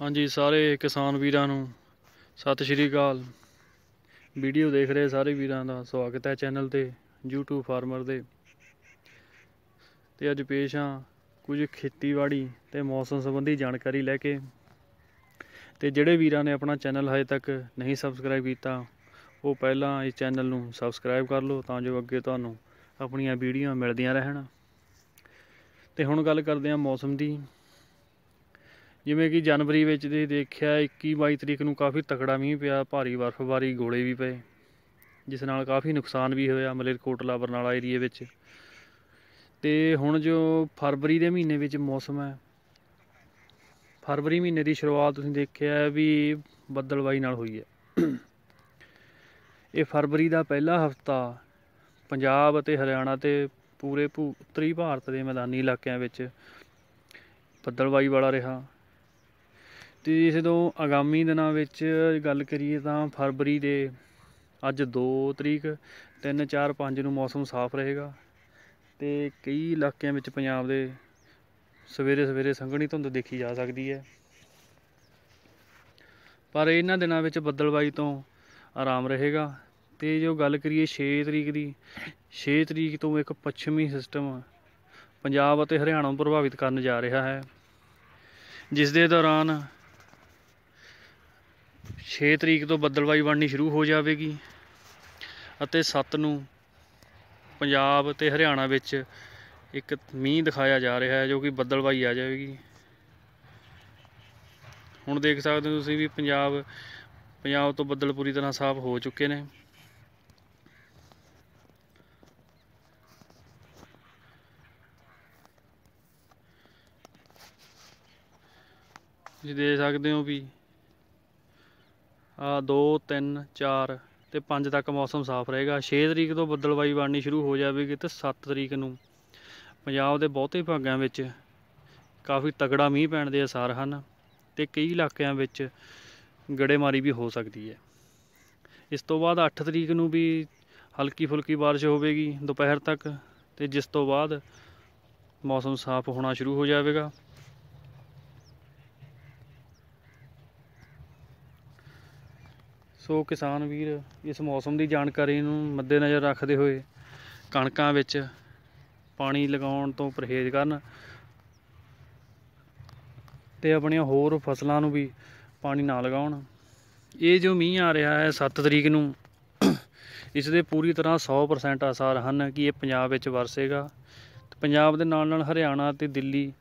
ਹਾਂਜੀ, ਸਾਰੇ ਕਿਸਾਨ ਵੀਰਾਂ ਨੂੰ ਸਤਿ ਸ਼੍ਰੀ ਅਕਾਲ। ਵੀਡੀਓ ਦੇਖ ਰਹੇ ਸਾਰੇ ਵੀਰਾਂ ਦਾ ਸਵਾਗਤ ਹੈ ਚੈਨਲ ਤੇ, YouTube ਫਾਰਮਰ ਦੇ। ਤੇ ਅੱਜ ਪੇਸ਼ ਹਾਂ ਕੁਝ ਖੇਤੀਬਾੜੀ ਤੇ ਮੌਸਮ ਸੰਬੰਧੀ ਜਾਣਕਾਰੀ ਲੈ ਕੇ। ਤੇ ਜਿਹੜੇ ਵੀਰਾਂ ਨੇ ਆਪਣਾ ਚੈਨਲ ਹਜੇ ਤੱਕ ਨਹੀਂ ਸਬਸਕ੍ਰਾਈਬ ਕੀਤਾ, ਉਹ ਪਹਿਲਾਂ ਇਸ ਚੈਨਲ ਨੂੰ ਸਬਸਕ੍ਰਾਈਬ ਕਰ ਲਓ ਤਾਂ ਜੋ ਅੱਗੇ ਤੁਹਾਨੂੰ ਆਪਣੀਆਂ ਵੀਡੀਓ ਮਿਲਦੀਆਂ ਰਹਿਣ। ਤੇ ਹੁਣ ਗੱਲ ਕਰਦੇ ਹਾਂ ਮੌਸਮ ਦੀ। ਜਿਵੇਂ ਕਿ ਜਨਵਰੀ ਵਿੱਚ ਦੇ ਦੇਖਿਆ 21 22 ਤਰੀਕ ਨੂੰ ਕਾਫੀ ਤਕੜਾ ਮੀਂਹ ਪਿਆ, ਭਾਰੀ ਬਰਫ਼ਬਾਰੀ, ਗੋਲੇ ਵੀ ਪਏ, ਜਿਸ ਨਾਲ ਕਾਫੀ ਨੁਕਸਾਨ ਵੀ ਹੋਇਆ ਮਲੇਰਕੋਟਲਾ ਬਰਨਾਲਾ ਏਰੀਏ ਵਿੱਚ। ਤੇ ਹੁਣ ਜੋ ਫਰਵਰੀ ਦੇ ਮਹੀਨੇ ਵਿੱਚ ਮੌਸਮ ਹੈ, ਫਰਵਰੀ ਮਹੀਨੇ ਦੀ ਸ਼ੁਰੂਆਤ ਤੁਸੀਂ ਦੇਖਿਆ ਵੀ ਬੱਦਲਵਾਈ ਨਾਲ ਹੋਈ ਹੈ। ਇਹ ਫਰਵਰੀ ਦਾ ਪਹਿਲਾ ਹਫਤਾ ਪੰਜਾਬ ਅਤੇ ਹਰਿਆਣਾ ਤੇ ਪੂਰੇ ਭੂ- ਉੱਤਰੀ ਭਾਰਤ ਦੇ ਮੈਦਾਨੀ ਇਲਾਕਿਆਂ ਵਿੱਚ ਬੱਦਲਵਾਈ ਵਾਲਾ ਰਿਹਾ। ਅਤੇ ਇਸ ਤੋਂ ਆਗਾਮੀ ਦਿਨਾਂ ਵਿੱਚ ਗੱਲ ਕਰੀਏ ਤਾਂ ਫਰਵਰੀ ਦੇ ਅੱਜ ਦੋ ਤਰੀਕ 3 4 5 ਨੂੰ ਮੌਸਮ ਸਾਫ਼ ਰਹੇਗਾ ਅਤੇ ਕਈ ਇਲਾਕਿਆਂ ਵਿੱਚ ਪੰਜਾਬ ਦੇ ਸਵੇਰੇ ਸਵੇਰੇ ਸੰਘਣੀ ਧੁੰਦ ਦੇਖੀ ਜਾ ਸਕਦੀ ਹੈ। ਪਰ ਇਹਨਾਂ ਦਿਨਾਂ ਵਿੱਚ ਬੱਦਲਬਾਈ ਤੋਂ ਆਰਾਮ ਰਹੇਗਾ ਤੇ ਜੋ ਗੱਲ ਕਰੀਏ 6 ਤਰੀਕ ਦੀ 6 ਤਰੀਕ ਤੋਂ ਇੱਕ ਪੱਛਮੀ ਸਿਸਟਮ ਪੰਜਾਬ ਅਤੇ ਹਰਿਆਣਾ ਨੂੰ ਪ੍ਰਭਾਵਿਤ ਕਰਨ ਜਾ ਰਿਹਾ ਹੈ, ਜਿਸ ਦੇ ਦੌਰਾਨ 6 ਤਰੀਕ ਤੋਂ ਬੱਦਲਵਾਈ ਬਣਨੀ ਸ਼ੁਰੂ ਹੋ ਜਾਵੇਗੀ ਅਤੇ 7 ਨੂੰ ਪੰਜਾਬ ਤੇ ਹਰਿਆਣਾ ਵਿੱਚ ਇੱਕ ਮੀਂਹ ਦਿਖਾਇਆ ਜਾ ਰਿਹਾ ਹੈ ਜੋ ਕਿ ਬੱਦਲਵਾਈ ਆ ਜਾਵੇਗੀ। ਹੁਣ ਦੇਖ ਸਕਦੇ ਹੋ ਤੁਸੀਂ ਵੀ ਪੰਜਾਬ ਪੰਜਾਬ ਤੋਂ ਬੱਦਲ ਪੂਰੀ ਤਰ੍ਹਾਂ ਸਾਫ਼ ਹੋ ਚੁੱਕੇ ਨੇ। ਤੁਸੀਂ ਦੇਖ ਸਕਦੇ ਹੋ ਵੀ 2 3 4 ਤੇ 5 ਤੱਕ ਮੌਸਮ ਸਾਫ਼ ਰਹੇਗਾ। 6 ਤਰੀਕ ਤੋਂ ਬੱਦਲਬਾਈ ਬਣਨੀ ਸ਼ੁਰੂ ਹੋ ਜਾਵੇਗੀ ਤੇ 7 ਤਰੀਕ ਨੂੰ ਪੰਜਾਬ ਦੇ ਬਹੁਤੇ ਭਾਗਾਂ ਵਿੱਚ ਕਾਫੀ ਤਗੜਾ ਮੀਂਹ ਪੈਣ ਦੇ ਅਸਾਰ ਹਨ ਤੇ ਕਈ ਇਲਾਕਿਆਂ ਵਿੱਚ ਗੜੇਮਾਰੀ ਵੀ ਹੋ ਸਕਦੀ ਹੈ। ਇਸ ਤੋਂ ਬਾਅਦ 8 ਤਰੀਕ ਨੂੰ ਵੀ ਹਲਕੀ ਫੁਲਕੀ ਬਾਰਿਸ਼ ਹੋਵੇਗੀ ਦੁਪਹਿਰ ਤੱਕ ਤੇ ਜਿਸ ਤੋਂ ਬਾਅਦ ਮੌਸਮ ਸਾਫ਼ ਹੋਣਾ ਸ਼ੁਰੂ ਹੋ ਜਾਵੇਗਾ। ਸੋ ਕਿਸਾਨ ਵੀਰ, ਇਸ ਮੌਸਮ ਦੀ ਜਾਣਕਾਰੀ ਨੂੰ ਮੱਦੇਨਜ਼ਰ ਰੱਖਦੇ ਹੋਏ ਕਣਕਾਂ ਵਿੱਚ ਪਾਣੀ ਲਗਾਉਣ ਤੋਂ ਪਰਹੇਜ਼ ਕਰਨ ਤੇ ਆਪਣੀਆਂ ਹੋਰ ਫਸਲਾਂ ਨੂੰ ਵੀ ਪਾਣੀ ਨਾ ਲਗਾਉਣ। ਇਹ ਜੋ ਮੀਂਹ ਆ ਰਿਹਾ ਹੈ 7 ਤਰੀਕ ਨੂੰ, ਇਸ ਦੇ ਪੂਰੀ ਤਰ੍ਹਾਂ 100% ਆਸਾਰ ਹਨ ਕਿ ਇਹ ਪੰਜਾਬ ਵਿੱਚ ਵਰਸੇਗਾ। ਤੇ ਪੰਜਾਬ ਦੇ ਨਾਲ ਨਾਲ ਹਰਿਆਣਾ ਤੇ ਦਿੱਲੀ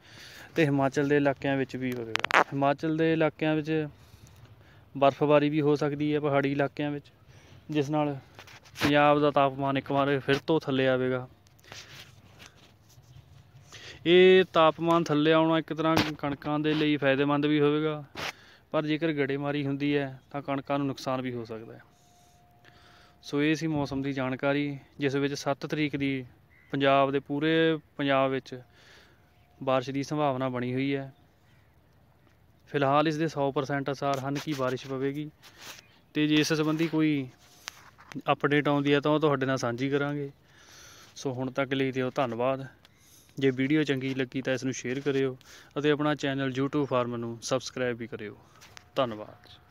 ਤੇ ਹਿਮਾਚਲ ਦੇ ਇਲਾਕਿਆਂ ਵਿੱਚ ਵੀ ਹੋਵੇਗਾ। ਹਿਮਾਚਲ ਦੇ ਇਲਾਕਿਆਂ ਵਿੱਚ ਬਰਫ਼ਬਾਰੀ ਵੀ ਹੋ ਸਕਦੀ ਹੈ ਪਹਾੜੀ ਇਲਾਕਿਆਂ ਵਿੱਚ ਜਿਸ ਨਾਲ ਪੰਜਾਬ ਦਾ ਤਾਪਮਾਨ ਇੱਕ ਵਾਰ ਫਿਰ ਤੋਂ ਥੱਲੇ ਆਵੇਗਾ ਇਹ ਤਾਪਮਾਨ ਥੱਲੇ ਆਉਣਾ ਇੱਕ ਤਰ੍ਹਾਂ ਕਣਕਾਂ ਦੇ ਲਈ ਫਾਇਦੇਮੰਦ ਵੀ ਹੋਵੇਗਾ ਪਰ ਜੇਕਰ ਗੜੇਮਾਰੀ ਹੁੰਦੀ ਹੈ ਤਾਂ ਕਣਕਾਂ ਨੂੰ ਨੁਕਸਾਨ ਵੀ ਹੋ ਸਕਦਾ ਹੈ ਸੋ ਇਹ ਸੀ ਮੌਸਮ ਦੀ ਜਾਣਕਾਰੀ ਜਿਸ ਵਿੱਚ 7 ਤਰੀਕ ਦੀ ਪੰਜਾਬ ਦੇ ਪੂਰੇ ਪੰਜਾਬ ਵਿੱਚ بارش ਦੀ ਸੰਭਾਵਨਾ ਬਣੀ ਹੋਈ ਹੈ ਫਿਲਹਾਲ ਇਸ ਦੇ 100% ਅਸਾਰ ਹਨ ਕਿ ਬਾਰਿਸ਼ ਪਵੇਗੀ। ਤੇ ਜੇ ਇਸ ਸੰਬੰਧੀ ਕੋਈ ਅਪਡੇਟ ਆਉਂਦੀ ਹੈ ਤਾਂ ਉਹ ਤੁਹਾਡੇ ਨਾਲ ਸਾਂਝੀ ਕਰਾਂਗੇ। ਸੋ ਹੁਣ ਤੱਕ ਲਈ ਦਿਓ ਧੰਨਵਾਦ। ਜੇ ਵੀਡੀਓ ਚੰਗੀ ਲੱਗੀ ਤਾਂ ਇਸ ਨੂੰ ਸ਼ੇਅਰ ਕਰਿਓ ਅਤੇ ਆਪਣਾ ਚੈਨਲ YouTube ਫਾਰਮ ਨੂੰ ਸਬਸਕ੍ਰਾਈਬ ਵੀ ਕਰਿਓ। ਧੰਨਵਾਦ।